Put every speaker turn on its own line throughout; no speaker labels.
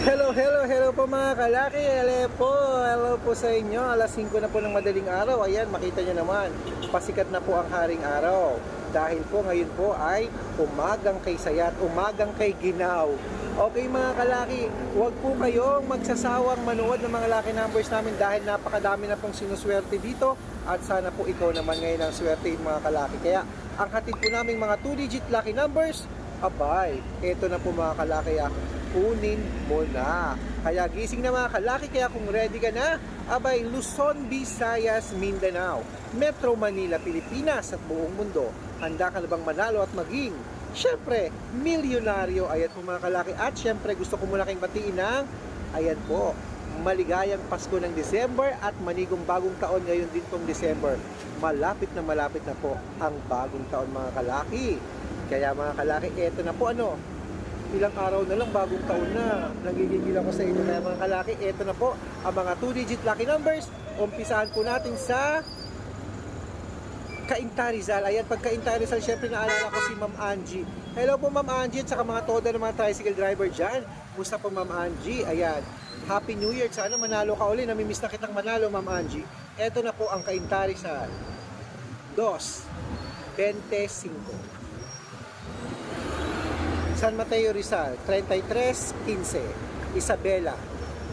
Hello, hello, hello po mga kalaki. Hello po, hello po sa inyo. Alas 5 na po ng madaling araw. Ayan, makita nyo naman. Pasikat na po ang haring araw. Dahil po ngayon po ay umagang kay Sayat, umagang kay Ginaw. Okay mga kalaki, huwag po kayong magsasawang manood ng mga lucky numbers namin dahil napakadami na pong sinuswerte dito at sana po ikaw naman ngayon ang swerte mga kalaki. Kaya ang hatid po namin mga 2-digit lucky numbers, abay, eto na po mga kalaki ah, kunin mo na. Kaya gising na mga kalaki, kaya kung ready ka na, abay Luzon, Visayas, Mindanao, Metro Manila, Pilipinas at buong mundo. Handa ka na bang manalo at maging Siyempre, milyonaryo, ayan po mga kalaki. At siyempre, gusto ko muna kayong batiin ng, ayan po, maligayang Pasko ng December at manigong bagong taon ngayon din pong December. Malapit na malapit na po ang bagong taon mga kalaki. Kaya mga kalaki, eto na po ano, ilang araw na lang bagong taon na. Nagigigil ako sa inyo. Kaya mga kalaki, eto na po ang mga 2-digit lucky numbers. Umpisahan po natin sa Kainta Rizal. Ayan, pag Kainta syempre naalala ko si Ma'am Angie. Hello po Ma'am Angie at saka mga toda ng mga tricycle driver dyan. Musta po Ma'am Angie? Ayan, Happy New Year. Sana manalo ka uli. Namimiss na kitang manalo Ma'am Angie. Eto na po ang Kainta Rizal. 2, 25. San Mateo Rizal, 33-15. Isabela,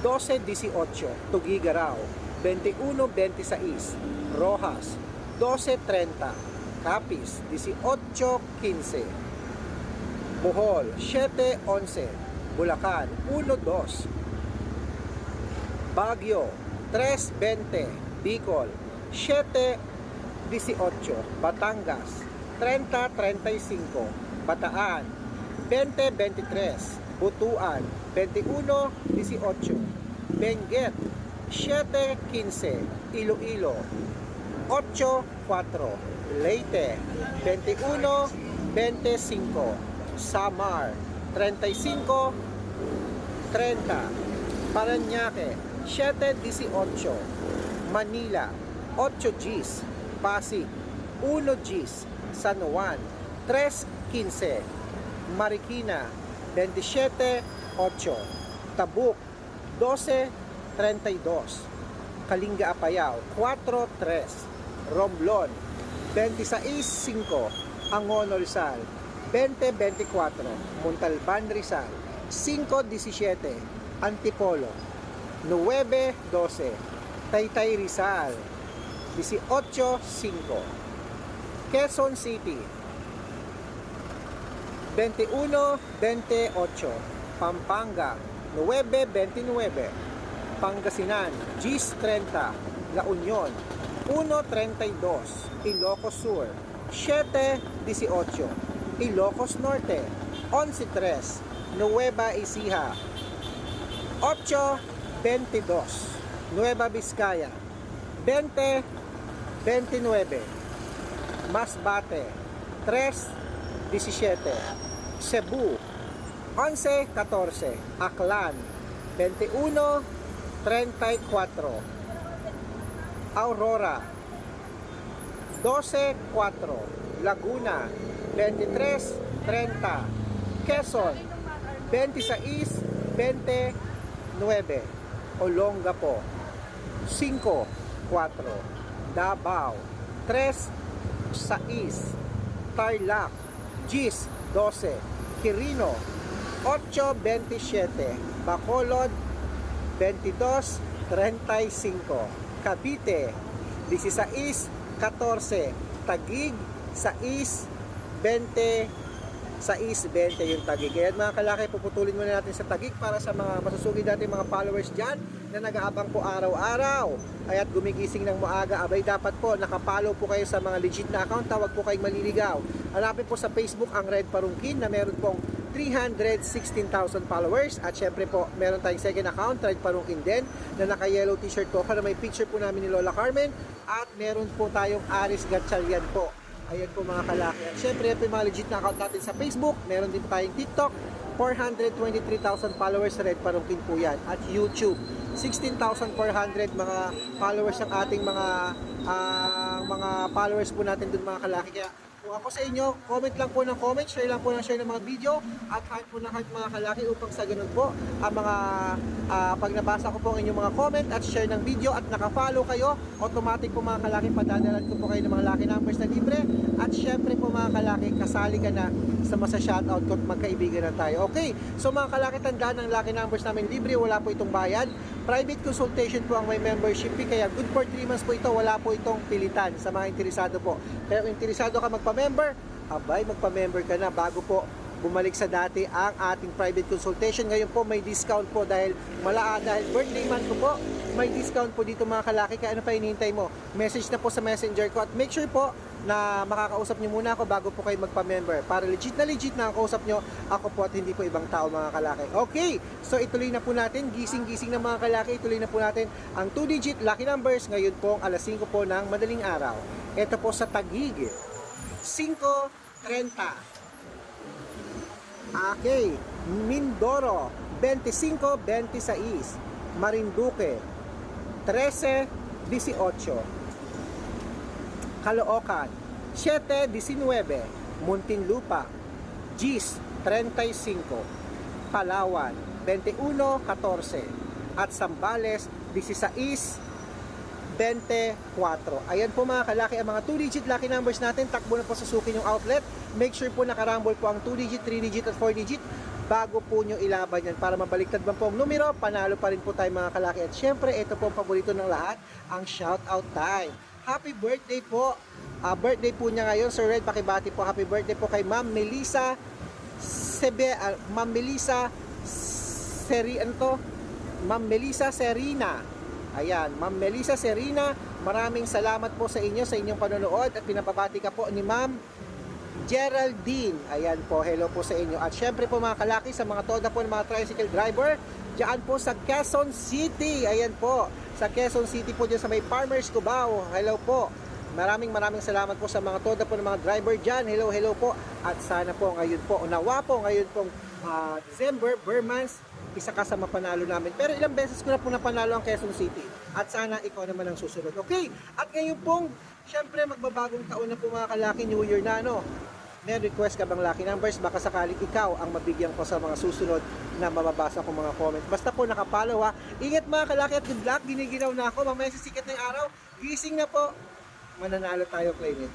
12-18. Tugigaraw, 21-26. Rojas, 12.30. Capiz, 18.15. Bohol, 7.11. Bulacan, 1.2. Baguio, 3.20. Bicol, 7.18. Batangas, 30.35. Bataan, 20.23. Butuan, 21.18. Benguet, 7.15. Iloilo, 8.4 Leyte 21.25 Samar 35 30 Paranaque 7.18 Manila 8 Gs Pasig 1 Gs San Juan 3.15 Marikina 27.8 Tabuk 12.32 Kalinga Apayao 4-3 Romblon 26-5 Angono Rizal 20-24 Montalban Rizal 5-17 Antipolo 9-12 Taytay Rizal 18-5 Quezon City 21-28 Pampanga 9-29 Pangasinan, GIS 30, La Union, 1.32, Ilocos Sur, 7.18, Ilocos Norte, 11.3, Nueva Ecija, 8.22, Nueva Vizcaya, 20.29, Masbate, 3.17, Cebu, 11.14, Aklan, 21 34 Aurora 12-4 Laguna 23-30 Quezon 26-29 Olongapo 5-4 Davao 3-6 Tarlac Gis 12 Quirino 8-27 Bacolod 22-35 Cavite 16-14 Tagig 6-20 6-20 yung Tagig kaya mga kalaki puputulin muna natin sa Tagig para sa mga masusugid natin mga followers dyan na nag-aabang po araw-araw. Ay at gumigising ng maaga abay dapat po nakapollow po kayo sa mga legit na account tawag po kayong maliligaw. Hanapin po sa Facebook ang Red Parungkin na meron pong 316,000 followers. At syempre po meron tayong second account Red Parungkin din na naka yellow t-shirt po. Na may picture po namin ni Lola Carmen. At meron po tayong Aris Gatchalian po. Ayan po mga kalaki. At syempre po yung mga legit na account natin sa Facebook. Meron din po tayong TikTok. 423,000 followers Red Parungkin po yan. At YouTube 16,400 mga followers ang ating mga ah, mga followers po natin dun mga kalaki. Kaya Kung ako sa inyo, comment lang po ng comment, share lang po ng share ng mga video, at heart po ng heart mga kalaki upang sa ganun po, ang mga, ah, pag nabasa ko po ang inyong mga comment at share ng video at nakafollow kayo, automatic po mga kalaki, padadalan ko po kayo ng mga lucky numbers na libre. At syempre po mga kalaki, kasali ka na sa masa shoutout ko at magkaibigan na tayo. Okay, so mga kalaki, tandaan ang lucky numbers namin libre, wala po itong bayad. Private consultation po ang may membership fee, kaya good for 3 months po ito, wala po itong pilitan sa mga interesado po. Kaya kung interesado ka magpa-member, abay, magpa-member ka na bago po bumalik sa dati ang ating private consultation. Ngayon po may discount po dahil mala dahil birthday month ko po, may discount po dito mga kalaki. Kaya ano pa hinihintay mo? Message na po sa messenger ko at make sure po na makakausap nyo muna ako bago po kayo magpa-member. Para legit na legit na ang kausap nyo, ako po at hindi po ibang tao mga kalaki. Okay, so ituloy na po natin, gising-gising na mga kalaki, ituloy na po natin ang 2-digit lucky numbers ngayon po alas 5 po ng madaling araw. Ito po sa Tagig, 5.30. Okay, Mindoro, 25-26. Marinduque, 13-18. Caloocan, 7-19. Muntinlupa, Gis, 35. Palawan, 21-14. At Sambales, 16 24. Ayan po mga kalaki ang mga 2-digit lucky numbers natin. Takbo na po sa suki yung outlet. Make sure po nakarambol po ang 2-digit, 3-digit at 4-digit bago po nyo ilaban yan para mabaliktad man po ang numero, panalo pa rin po tayo mga kalaki. At syempre, ito po ang paborito ng lahat, ang shout out time. Happy birthday po! Ah, birthday po niya ngayon, Sir Red, pakibati po. Happy birthday po kay Ma'am Melissa Sebe, ah, Ma'am Melissa Seri, ano to? Ma'am Melissa Serina. Ayan, Ma'am Melissa Serina, maraming salamat po sa inyo sa inyong panonood at pinapabati ka po ni Ma'am Geraldine. Ayan po, hello po sa inyo. At syempre po mga kalaki sa mga toda po ng mga tricycle driver, diyan po sa Quezon City. Ayan po, sa Quezon City po dyan sa may Farmers Cubao. Hello po. Maraming maraming salamat po sa mga toda po ng mga driver dyan. Hello, hello po. At sana po ngayon po, unawa po ngayon pong ah, December, Burmans, isa ka sa mapanalo namin. Pero ilang beses ko na po napanalo ang Quezon City. At sana ikaw naman ang susunod. Okay? At ngayon pong, syempre magbabagong taon na po mga kalaki, New Year na ano. May request ka bang lucky numbers? Baka sakaling ikaw ang mabigyan ko sa mga susunod na mababasa ko mga comment. Basta po nakapalo ha. Ingat mga kalaki at good luck. Giniginaw na ako. Mamaya sisikat na yung araw. Gising na po. Mananalo tayo, claim.